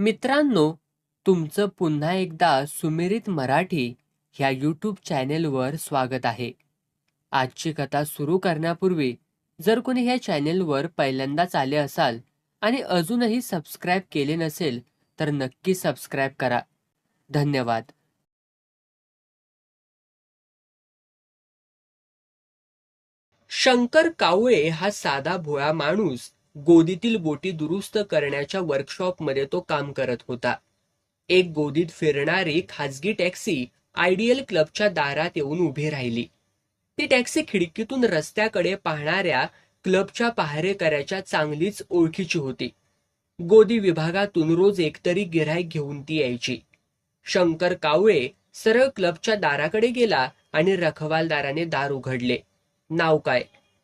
मित्रांनो तुमचं पुन्हा एकदा सुमिरित मराठी ह्या यूट्यूब चॅनेलवर स्वागत आहे. आजची कथा सुरू करण्यापूर्वी जर कोणी ह्या चॅनेलवर पहिल्यांदाच आले असाल आणि अजूनही सबस्क्राईब केले नसेल तर नक्की सबस्क्राईब करा. धन्यवाद. शंकर कावळे हा साधा भोळा माणूस गोदीतील बोटी दुरुस्त करण्याच्या वर्कशॉपमध्ये तो काम करत होता. एक गोदीत फिरणारी खाजगी टॅक्सी आयडियल क्लबच्या दारात येऊन उभी राहिली. ती टॅक्सी खिडकीतून रस्त्याकडे पाहणाऱ्या क्लबच्या पहारेकऱ्याच्या चांगलीच ओळखीची होती. गोदी विभागातून रोज एकतरी गिऱ्हाईक घेऊन ती यायची. शंकर कावळे सरळ क्लबच्या दाराकडे गेला आणि रखवालदाराने दार उघडले. नाव काय?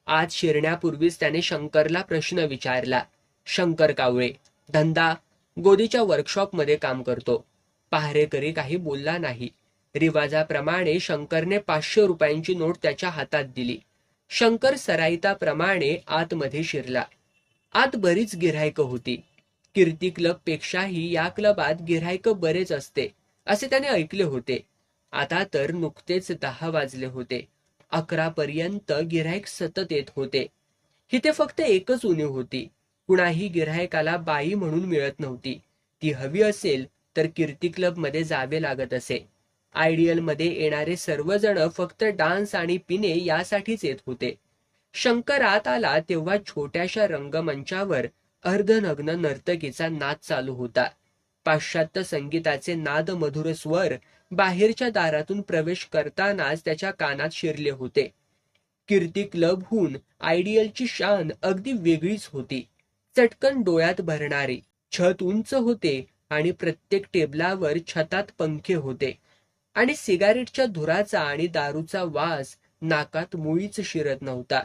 आज शिरण्यापूर्वीच त्याने शंकरला प्रश्न विचारला. शंकर कावळे धंदा गोदीच्या वर्कशॉपमध्ये काम करतो. पहारेकरी काही बोलला नाही. रिवाजाप्रमाणे शंकरने पाचशे रुपयांची नोट त्याच्या हातात दिली. शंकर सराईताप्रमाणे आतमध्ये शिरला. आत बरीच गिऱ्हाईकं होती. कीर्ती क्लब पेक्षाही या क्लबात गिऱ्हाईक बरेच असते असे त्याने ऐकले होते. आता तर नुकतेच दहा वाजले होते. अकरा पर्यंत गिऱ्हाईक सतत येत होते. इथे फक्त एकच उणीव होती. कुणाही गिऱ्हाईकाला बाई म्हणून मिळत नव्हती. ती हवी असेल तर कीर्ती क्लबमध्ये जावे लागत असे. आयडियलमध्ये येणारे सर्वजण फक्त डान्स आणि पिणे यासाठीच येत होते. शंकर आत आला तेव्हा छोट्याशा रंगमंचावर अर्धनग्न नर्तकीचा नाच चालू होता. पाश्चात्य संगीताचे नाद मधुर स्वर बाहेरच्या दारातून प्रवेश करतानाच त्याच्या कानात शिरले होते. कीर्ती क्लबहून आयडियलची शान अगदी वेगळीच होती. चटकन डोळ्यात भरणारी छत उंच होते आणि प्रत्येक टेबलावर छतात पंखे होते. आणि सिगारेटच्या धुराचा आणि दारूचा वास नाकात मुळीच शिरत नव्हता.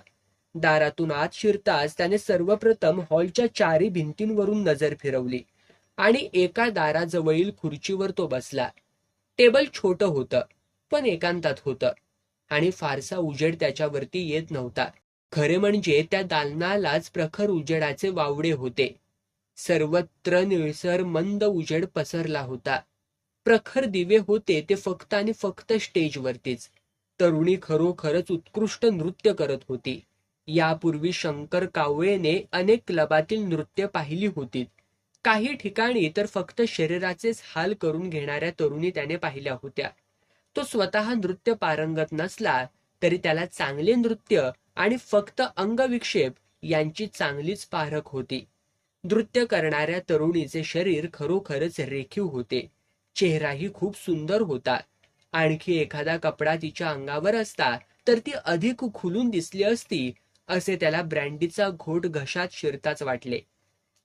दारातून आत शिरताच त्याने सर्वप्रथम हॉलच्या चारी भिंतींवरून नजर फिरवली. आणि एका दाराजवळील खुर्चीवर तो बसला. टेबल छोट होतं पण एकांतात होतं. आणि फारसा उजेड त्याच्यावरती येत नव्हता. खरे म्हणजे त्या दालनालाच प्रखर उजेडाचे वावडे होते. सर्वत्र निळसर मंद उजेड पसरला होता. प्रखर दिवे होते ते फक्त आणि फक्त स्टेजवरतीच. तरुणी खरोखरच उत्कृष्ट नृत्य करत होती. यापूर्वी शंकर कावळेने अनेक क्लबातील नृत्य पाहिली होती काही ठिकाणी तर फक्त शरीराचेच हाल करून घेणाऱ्या तरुणी त्याने पाहिल्या होत्या. तो स्वतः नृत्य पारंगत नसला तरी त्याला चांगले नृत्य आणि फक्त अंगविक्षेप यांची चांगलीच पारख होती. नृत्य करणाऱ्या तरुणीचे शरीर खरोखरच रेखीव होते. चेहराही खूप सुंदर होता. आणखी एखादा कपडा तिच्या अंगावर असता तर ती अधिक खुलून दिसली असती असे त्याला ब्रँडीचा घोट घशात शिरताच वाटले.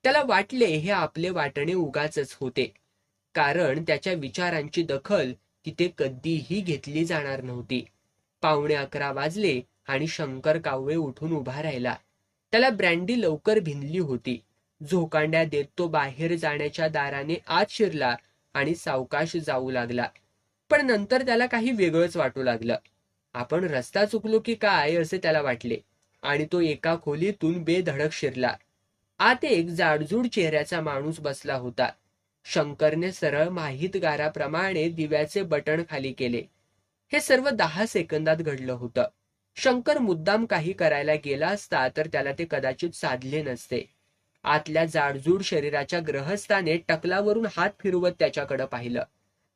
त्याला वाटले हे आपले वाटणे उगाचच होते. कारण त्याच्या विचारांची दखल तिथे कधीही घेतली जाणार नव्हती. पावणे अकरा वाजले आणि शंकर कावळे उठून उभा राहिला. त्याला ब्रँडी लवकर भिनली होती. झोकांड्या देत तो बाहेर जाण्याच्या दाराने आत शिरला आणि सावकाश जाऊ लागला. पण नंतर त्याला काही वेगळंच वाटू लागलं. आपण रस्ता चुकलो की काय असे त्याला वाटले. आणि तो एका खोलीतून बेधडक शिरला. आत एक जाडजूड चेहऱ्याचा माणूस बसला होता. शंकरने सरळ माहितगाराप्रमाणे दिव्याचे बटण खाली केले. हे सर्व दहा सेकंदात घडलं होतं. शंकर मुद्दाम काही करायला गेला असता तर त्याला ते कदाचित साधले नसते. आतल्या जाडजूड शरीराच्या ग्रहस्थाने टकलावरून हात फिरवत त्याच्याकडे पाहिलं.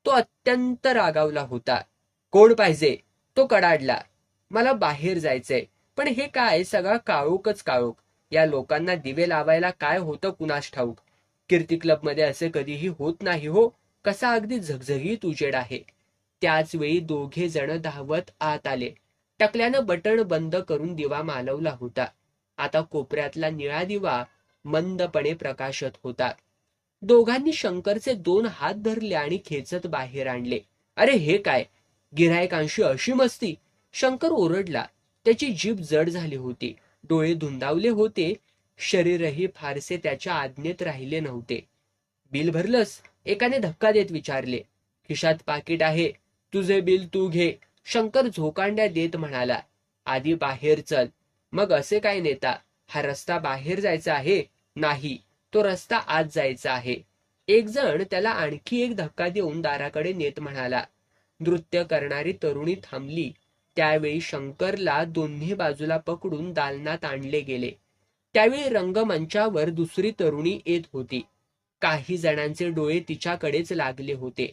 तो अत्यंत रागावला होता. कोण पाहिजे? तो कडाडला. मला बाहेर जायचंय. पण हे काय? सगळा काळोकच काळोख. या लोकांना दिवे लावायला काय होतं कुणास ठाऊक? कीर्ती क्लबमध्ये असे कधीही होत नाही हो. कसा अगदी झगझगीत उजेड आहे. त्याच वेळी दोघे जण धावत आत आले. टकल्यानं बटण बंद करून दिवा मालवला होता. आता कोपऱ्यातला निळा दिवा मंदपणे प्रकाशत होता. दोघांनी शंकरचे दोन हात धरले आणि खेचत बाहेर आणले. अरे हे काय? गिरायकांशी अशी मस्ती? शंकर ओरडला. त्याची जीभ जड झाली होती. डोळे धुंदावले होते. शरीरही फारसे त्याच्या आज्ञेत राहिले नव्हते. बिल भरलंस? एकाने धक्का देत विचारले. खिशात पाकिट आहे. तुझे बिल तू घे. शंकर झोकांड्या देत म्हणाला. आधी बाहेर चल. मग असे काय नेता? हा रस्ता बाहेर जायचा आहे? नाही. तो रस्ता आत जायचा आहे. एक जण त्याला आणखी एक धक्का देऊन दाराकडे नेत म्हणाला. नृत्य करणारी तरुणी थांबली. त्यावेळी शंकरला दोन्ही बाजूला पकडून दालनात आणले गेले. त्यावेळी रंगमंचावर दुसरी तरुणी येत होती. काही जणांचे डोळे तिच्याकडेच लागले होते.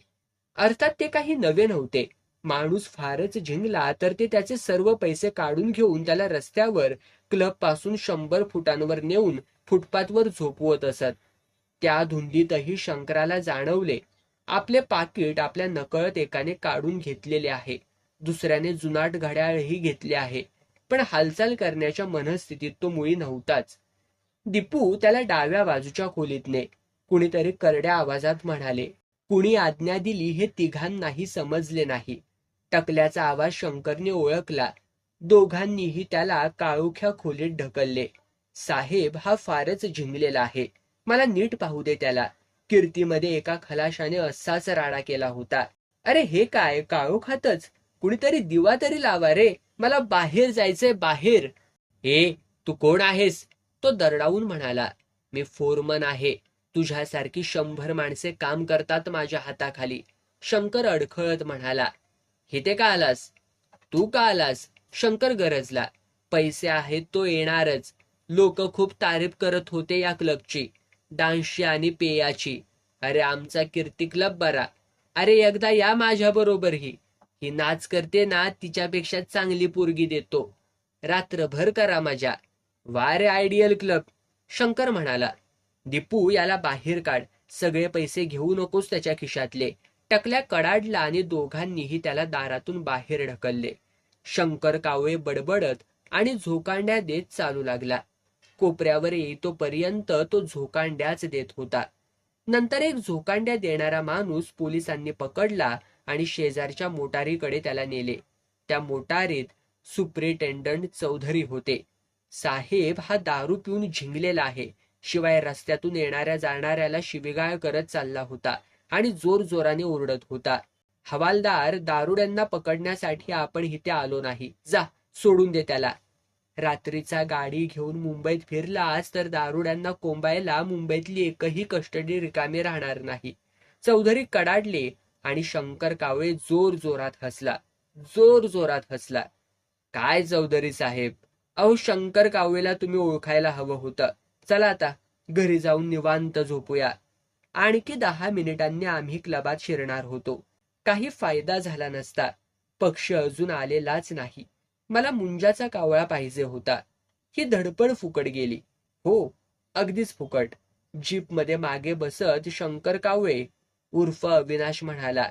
अर्थात ते काही नवे नव्हते. माणूस फारच झिंगला तर ते त्याचे सर्व पैसे काढून घेऊन त्याला रस्त्यावर क्लबपासून शंभर फुटांवर नेऊन फुटपाथवर झोपवत असत. त्या धुंदीतही शंकराला जाणवले. आपले पाकिट आपल्या नकळत एकाने काढून घेतलेले आहे. दुसऱ्याने जुनाट घड्याळही घेतले आहे. पण हालचाल करण्याच्या मनस्थितीत तो मुळी नव्हताच. दीपू त्याला डाव्या बाजूच्या खोलीत ने कुणीतरी करड्या आवाजात म्हणाले कुणी आज्ञा दिली हे तिघांनाही समजले नाही. टकल्याचा आवाज शंकरने ओळखला. दोघांनीही त्याला काळोख्या खोलीत ढकलले. साहेब हा फारच झिंगलेला आहे. मला नीट पाहू दे त्याला. कीर्तीमध्ये एका खलाशाने असाच राडा केला होता. अरे हे काय? काळोखातच. कुणीतरी दिवा तरी लावा रे. मला बाहेर जायचंय बाहेर. ए तू कोण आहेस? तो दरडावून म्हणाला. मी फोरमन आहे. तुझ्यासारखी शंभर माणसे काम करतात माझ्या हाताखाली. शंकर अडखळत म्हणाला. इथे का आलास? तू का आलास? शंकर गरजला. पैसे आहेत तो येणारच. लोक खूप तारीफ करत होते या क्लबची. डान्सची आणि पेयाची. अरे आमचा कीर्ती क्लब बरा. अरे एकदा या माझ्या बरोबर ही नाच करते ना तिच्यापेक्षा चांगली पोरगी देतो. रात्रभर करा माझ्या. वारे आयडियल क्लब शंकर म्हणाला दीपू याला बाहेर काढ. सगळे पैसे घेऊ नकोस त्याच्या खिशातले. टकल्या कडाडला आणि दोघांनीही त्याला दारातून बाहेर ढकलले. शंकर कावळे बडबडत आणि झोकांड्या देत चालू लागला. कोपऱ्यावर येईतोपर्यंत तो झोकांड्याच देत होता. नंतर एक झोकांड्या देणारा माणूस पोलिसांनी पकडला आणि शेजारच्या मोटारीकडे त्याला नेले. त्या मोटारीत सुप्रिटेंडंट चौधरी होते. साहेब हा दारू पिऊन झिंगलेला आहे. शिवाय रस्त्यातून येणाऱ्या जाणाऱ्याला शिबिगाळ करत चालला होता आणि जोर जोराने ओरडत होता. हवालदार दारुड्यांना पकडण्यासाठी आपण इथे आलो नाही. जा सोडून दे त्याला. रात्रीचा गाडी घेऊन मुंबईत फिरलास तर दारुड्यांना कोंबायला मुंबईतली एकही कस्टडी रिकामी राहणार नाही. चौधरी कडाडले आणि शंकर कावळे जोर जोरात हसला. जोर जोरात हसला. काय चौधरी साहेब? अहो शंकर कावळेला तुम्ही ओळखायला हवं होतं. चला आता घरी जाऊन निवांत झोपूया. आणखी दहा मिनिटांनी आम्ही क्लबात शिरणार होतो. काही फायदा झाला नसता. पक्ष अजून आलेलाच नाही. मला मुंजाचा कावळा पाहिजे होता. ही धडपड फुकट गेली. हो अगदीच फुकट. जीपमध्ये मागे बसत शंकर कावळे उर्फ अविनाश म्हणाला.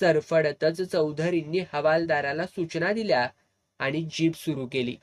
चरफडतच चौधरींनी हवालदाराला सूचना दिल्या आणि जीप सुरू केली.